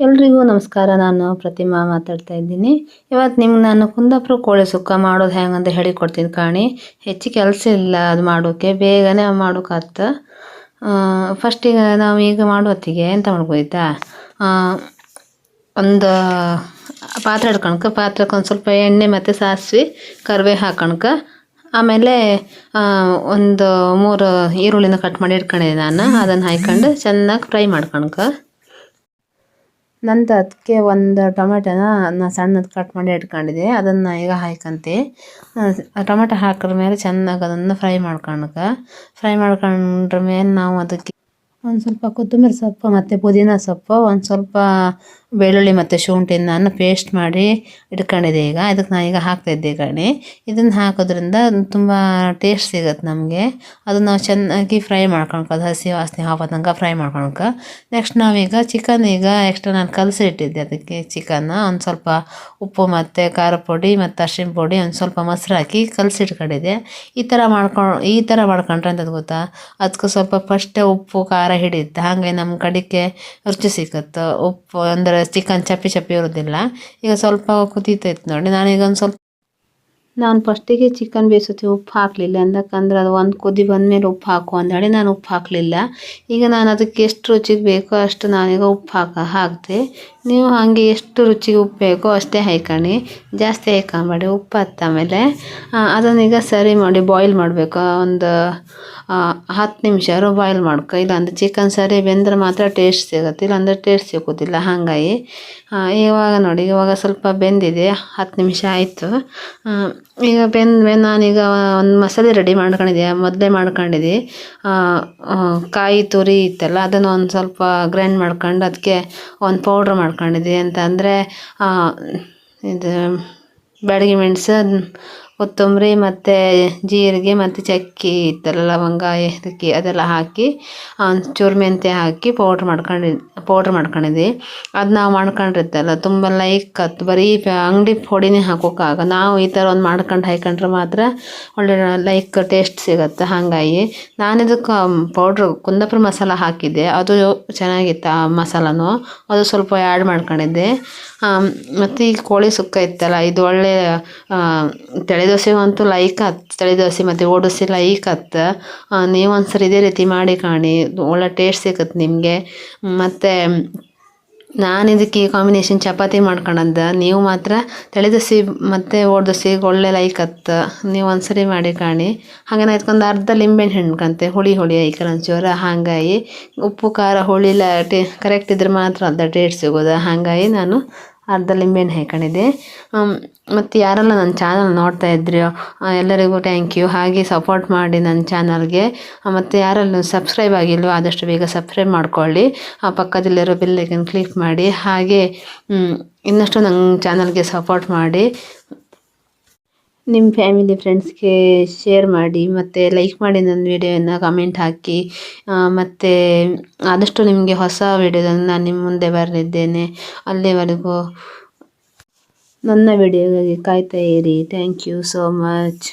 ಎಲ್ರಿಗೂ ನಮಸ್ಕಾರ. ನಾನು ಪ್ರತಿಮಾ ಮಾತಾಡ್ತಾ ಇದ್ದೀನಿ. ಇವತ್ತು ನಿಮ್ಗೆ ನಾನು ಕುಂದಾಪುರ ಕೋಳಿ ಸುಕ್ಕ ಮಾಡೋದು ಹೆಂಗಂತ ಹೇಳಿಕೊಡ್ತೀನಿ ಕಾಣಿ. ಹೆಚ್ಚು ಕೆಲಸ ಇಲ್ಲ ಅದು ಮಾಡೋಕ್ಕೆ ಬೇಗನೆ ಮಾಡೋಕ್ಕಾಗ್ತ ಫಸ್ಟಿಗೆ ನಾವು ಈಗ ಮಾಡೋತ್ತಿಗೆ ಎಂತ ಮಾಡ್ಬೋದಾ ಒಂದು ಪಾತ್ರೆ ಹಿಡ್ಕೊಣ್ಕ ಪಾತ್ರಕ್ಕೆ ಒಂದು ಸ್ವಲ್ಪ ಎಣ್ಣೆ ಮತ್ತು ಸಾಸಿವೆ ಕರಿಬೇವು ಹಾಕೊಳಕ ಆಮೇಲೆ ಒಂದು ಮೂರು ಈರುಳ್ಳಿನ ಕಟ್ ಮಾಡಿ ಇಟ್ಕೊಂಡಿದ್ದೆ ನಾನು. ಅದನ್ನು ಹಾಕ್ಕೊಂಡು ಚೆನ್ನಾಗಿ ಫ್ರೈ ಮಾಡ್ಕೊಳಕ ನಂತರ ಅದಕ್ಕೆ ಒಂದು ಟೊಮೆಟೊನ ನಾನು ಸಣ್ಣದು ಕಟ್ ಮಾಡಿ ಇಟ್ಕೊಂಡಿದ್ದೆ. ಅದನ್ನು ಈಗ ಹಾಕಂತೆ ಟೊಮೆಟೊ ಹಾಕಿದ ಮೇಲೆ ಚೆನ್ನಾಗಿ ಅದನ್ನು ಫ್ರೈ ಮಾಡ್ಕೊಳಕ ಫ್ರೈ ಮಾಡ್ಕೊಂಡ್ರ ಮೇಲೆ ನಾವು ಅದಕ್ಕೆ ಒಂದು ಸ್ವಲ್ಪ ಕೊತ್ತಂಬರಿ ಸೊಪ್ಪು ಮತ್ತು ಪುದೀನ ಸೊಪ್ಪು, ಒಂದು ಸ್ವಲ್ಪ ಬೆಳ್ಳುಳ್ಳಿ ಮತ್ತು ಶುಂಠಿನ ನಾನು ಪೇಸ್ಟ್ ಮಾಡಿ ಇಟ್ಕೊಂಡಿದ್ದೆ ಈಗ. ಇದಕ್ಕೆ ನಾನು ಈಗ ಹಾಕ್ತಾಯಿದ್ದೆ ಕಣಿ ಇದನ್ನು ಹಾಕೋದ್ರಿಂದ ತುಂಬ ಟೇಸ್ಟ್ ಸಿಗುತ್ತೆ ನಮಗೆ. ಅದನ್ನು ನಾವು ಚೆನ್ನಾಗಿ ಫ್ರೈ ಮಾಡ್ಕೊಳ್ಕೋದು ಹಸಿ ವಾಸನೆ ತನಕ ಫ್ರೈ ಮಾಡ್ಕೊಳ್ಕ. ನೆಕ್ಸ್ಟ್ ನಾವೀಗ ಚಿಕನ್ ಈಗ ಎಕ್ಸ್ಟ್ರಾ ನಾನು ಕಲಸಿ ಇಟ್ಟಿದ್ದೆ ಅದಕ್ಕೆ ಚಿಕನ್ನ ಒಂದು ಸ್ವಲ್ಪ ಉಪ್ಪು ಮತ್ತು ಖಾರ ಪುಡಿ ಮತ್ತು ಅರ್ಶಿನ ಪುಡಿ, ಒಂದು ಸ್ವಲ್ಪ ಮೊಸರು ಹಾಕಿ ಕಲಸಿ ಇಟ್ಕೊಂಡಿದ್ದೆ. ಈ ಥರ ಮಾಡ್ಕೊಂಡು ಈ ಥರ ಮಾಡ್ಕೊಂಡ್ರೆ ಅಂತದ್ದು ಗೊತ್ತಾ? ಅದಕ್ಕೆ ಸ್ವಲ್ಪ ಫಸ್ಟೇ ಉಪ್ಪು, ಖಾರ ಹಿಡಿಯುತ್ತೆ. ಹಾಗೆ ನಮ್ಮ ಕಡೆಗೆ ರುಚಿ ಸಿಗುತ್ತೆ ಉಪ್ಪು ಅಂದರೆ ಚಿಕನ್ ಚಪ್ಪಿ ಚಪ್ಪಿ ಇರೋದಿಲ್ಲ. ಈಗ ಸ್ವಲ್ಪ ಕುದೀತೈತೆ ನೋಡಿ. ನಾನೀಗ ಒಂದು ಸ್ವಲ್ಪ ನಾನು ಫಸ್ಟಿಗೆ ಚಿಕನ್ ಬೇಯಿಸುತ್ತೆ. ಉಪ್ಪು ಹಾಕಲಿಲ್ಲ. ಅಂದಕ್ಕಂದ್ರೆ ಅದು ಒಂದು ಕುದಿ ಬಂದಮೇಲೆ ಉಪ್ಪು ಹಾಕು ಅಂದೇಳಿ ನಾನು ಉಪ್ಪು ಹಾಕಲಿಲ್ಲ. ಈಗ ನಾನು ಅದಕ್ಕೆ ಎಷ್ಟು ರುಚಿಗೆ ಬೇಕೋ ಅಷ್ಟು ನಾನೀಗ ಉಪ್ಪು ಹಾಕ ಹಾಕಿದೆ. ನೀವು ಹಾಗೆ ಎಷ್ಟು ರುಚಿಗೆ ಉಪ್ಪು ಬೇಕೋ ಅಷ್ಟೇ ಹಾಯ್ಕೊಳ್ಳಿ. ಜಾಸ್ತಿ ಹಾಯ್ಕೊಂಬೇಡಿ, ಉಪ್ಪು ಹತ್ತ ಮೇಲೆ ಅದನ್ನೀಗ ಸರಿ ಮಾಡಿ ಬಾಯ್ಲ್ ಮಾಡಬೇಕು. ಒಂದು ಹತ್ತು ನಿಮಿಷ ಬಾಯ್ಲ್ ಮಾಡ್ಕೊ. ಇಲ್ಲಾಂದ್ರೆ ಚಿಕನ್ ಸರಿ ಬೆಂದ್ರೆ ಮಾತ್ರ ಟೇಸ್ಟ್ ಸಿಗುತ್ತೆ. ಇಲ್ಲಾಂದ್ರೆ ಟೇಸ್ಟ್ ಸಿಗೋದಿಲ್ಲ. ಹಾಗಾಗಿ ಇವಾಗ ನೋಡಿ, ಇವಾಗ ಸ್ವಲ್ಪ ಬೆಂದಿದೆ. ಹತ್ತು ನಿಮಿಷ ಆಯಿತು. ಈಗ ಬೆಂದ ಮೇಲೆ ನಾನೀಗ ಒಂದು ಮಸಾಲೆ ರೆಡಿ ಮಾಡ್ಕೊಂಡಿದ್ದೆ. ಮೊದಲೇ ಮಾಡ್ಕೊಂಡಿದ್ದೆ. ಕಾಯಿ ತುರಿ ಇತ್ತಲ್ಲ, ಅದನ್ನು ಒಂದು ಸ್ವಲ್ಪ ಗ್ರೈಂಡ್ ಮಾಡ್ಕೊಂಡು ಅದಕ್ಕೆ ಒಂದು ಪೌಡ್ರ್ ಮಾಡ್ಕೊಂಡಿದ್ದೆ ಅಂತ ಅಂದರೆ ಇದು ಬ್ಯಾಡಗಿ ಮೆಣಸು ಕೊತ್ತಂಬರಿ ಮತ್ತು ಜೀರಿಗೆ ಮತ್ತು ಚಕ್ಕೆ ಇತ್ತಲ್ಲ, ಲವಂಗ, ಏಲಕ್ಕಿ ಅದೆಲ್ಲ ಹಾಕಿ ಒಂಚೂರು ಮೆಂತ್ಯ ಹಾಕಿ ಪೌಡ್ರ್ ಮಾಡ್ಕೊಂಡು ಪೌಡ್ರ್ ಮಾಡ್ಕೊಂಡಿದ್ವಿ. ಅದು ನಾವು ಮಾಡ್ಕೊಂಡಿರ್ತಲ್ಲ, ತುಂಬ ಲೈಕ್ ಅದು ಬರೀ ಅಂಗಡಿ ಪುಡಿನೇ ಹಾಕೋಕ್ಕಾಗ ನಾವು ಈ ಥರ ಒಂದು ಮಾಡ್ಕೊಂಡು ಹಾಕೊಂಡ್ರೆ ಮಾತ್ರ ಒಳ್ಳೆ ಲೈಕ್ ಟೇಸ್ಟ್ ಸಿಗುತ್ತೆ. ಹಾಗಾಗಿ ನಾನು ಇದಕ್ಕೆ ಪೌಡ್ರು ಕುಂದಾಪುರ ಮಸಾಲ ಹಾಕಿದ್ದೆ. ಅದು ಚೆನ್ನಾಗಿತ್ತು ಆ ಮಸಾಲನೂ. ಅದು ಸ್ವಲ್ಪ ಆ್ಯಡ್ ಮಾಡ್ಕೊಂಡಿದ್ದೆ. ಮತ್ತು ಈ ಕೋಳಿ ಸುಕ್ಕ ಇತ್ತಲ್ಲ, ಇದು ಒಳ್ಳೆ ತಲೆ ದೋಸೆಗಂತೂ ಲೈಕ್ ಹತ್ತು ತಲೆ ದೋಸೆ ಮತ್ತು ಓಡಿಸಿ ಲೈಕ್ ಹತ್ತು. ನೀವು ಒಂದ್ಸರಿ ಇದೇ ರೀತಿ ಮಾಡಿ ಕಾಣಿ. ಒಳ್ಳೆ ಟೇಸ್ಟ್ ಸಿಕ್ಕತ್ತೆ ನಿಮಗೆ. ಮತ್ತು, ನಾನು ಇದಕ್ಕೆ ಕಾಂಬಿನೇಷನ್ ಚಪಾತಿ ಮಾಡ್ಕೊಂಡಂತ ನೀವು ಮಾತ್ರ ತಲೆ ದೋಸೆ ಮತ್ತು ಓಡ್ ಒಳ್ಳೆ ಲೈಕ್ ಹತ್ತು. ನೀವು ಒಂದ್ಸರಿ ಮಾಡಿ ಕಾಣಿ. ಹಾಗೆ ನಾ ಇದಕ್ಕೊಂದು ಅರ್ಧ ಲಿಂಬೆಹಣ್ಣು ಹಿಂಡ್ಕಂತೆ ಹುಳಿ ಹುಳಿ ಐಕಲ್ ಒಂಚೂರು ಹಾಗಾಗಿ ಉಪ್ಪು, ಖಾರ, ಹುಳಿ ಎಲ್ಲ ಟೇ ಕರೆಕ್ಟ್ ಇದ್ರೆ ಮಾತ್ರ ಅರ್ಧ ಟೇಸ್ಟ್ ಸಿಗೋದು. ಹಾಗಾಗಿ ನಾನು ಅರ್ಧ ಲಿಂಬೆಹಣ್ಣು ಹಾಕೊಂಡಿದ್ದೆ ಮತ್ತು ಯಾರೆಲ್ಲ ನನ್ನ ಚಾನಲ್ ನೋಡ್ತಾ ಇದ್ರೋ ಎಲ್ಲರಿಗೂ ಥ್ಯಾಂಕ್ ಯು ಹಾಗೆ ಸಪೋರ್ಟ್ ಮಾಡಿ ನನ್ನ ಚಾನಲ್ಗೆ ಮತ್ತು ಯಾರೆಲ್ಲ ಸಬ್ಸ್ಕ್ರೈಬ್ ಆಗಿಲ್ವೋ ಆದಷ್ಟು ಬೇಗ ಸಬ್ಸ್ಕ್ರೈಬ್ ಮಾಡ್ಕೊಳ್ಳಿ. ಆ, ಪಕ್ಕದಲ್ಲಿರೋ ಬೆಲ್ಲೈಕನ್ ಕ್ಲಿಕ್ ಮಾಡಿ. ಹಾಗೆ ಇನ್ನಷ್ಟು ನನ್ನ ಚಾನಲ್ಗೆ ಸಪೋರ್ಟ್ ಮಾಡಿ. ನಿಮ್ಮ ಫ್ಯಾಮಿಲಿ ಫ್ರೆಂಡ್ಸ್ಗೆ ಶೇರ್ ಮಾಡಿ, ಮತ್ತು ಲೈಕ್ ಮಾಡಿ ನನ್ನ ವಿಡಿಯೋನ ಕಮೆಂಟ್ ಹಾಕಿ ಮತ್ತು ಆದಷ್ಟು ನಿಮಗೆ ಹೊಸ ವಿಡಿಯೋದಲ್ಲಿ ನಾನು ನಿಮ್ಮ ಮುಂದೆ ಬರಲಿದ್ದೇನೆ ಅಲ್ಲಿವರೆಗೂ ನನ್ನ ವಿಡಿಯೋಗಾಗಿ ಕಾಯ್ತಾ ಇರಿ. Thank you so much